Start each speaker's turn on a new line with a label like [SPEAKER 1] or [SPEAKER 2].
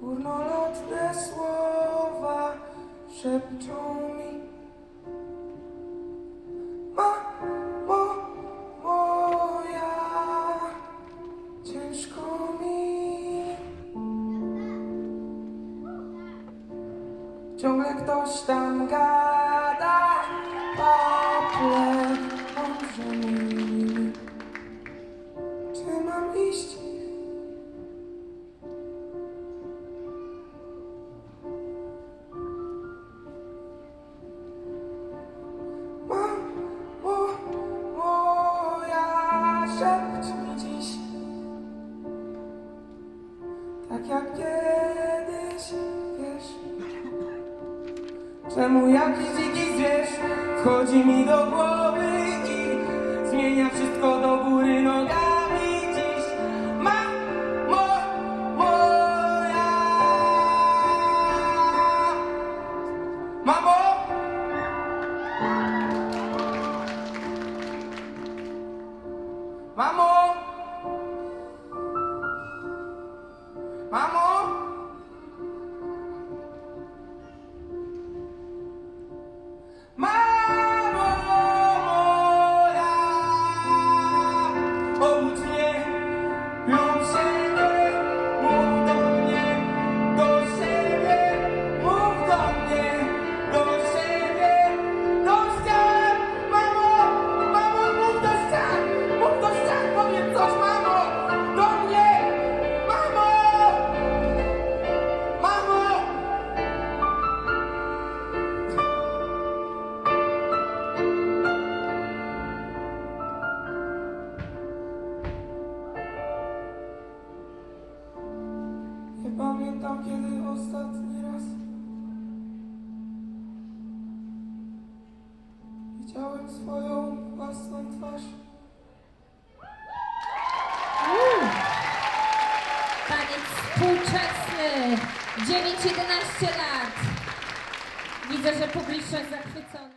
[SPEAKER 1] Górnolotne słowa szepczą mi. Mamo moja. Ciężko mi. Ciągle ktoś tam gada. Paple mądrze mi Szepcz mi dziś. Tak jak kiedyś wiesz. Czemu jakiś dziki zwierz Wchodzi mi do głowy i Zmienia wszystko ostatni raz Widziałem swoją własną twarz
[SPEAKER 2] Taniec współczesny, 9-11 lat. Widzę, że publiczność zachwycona.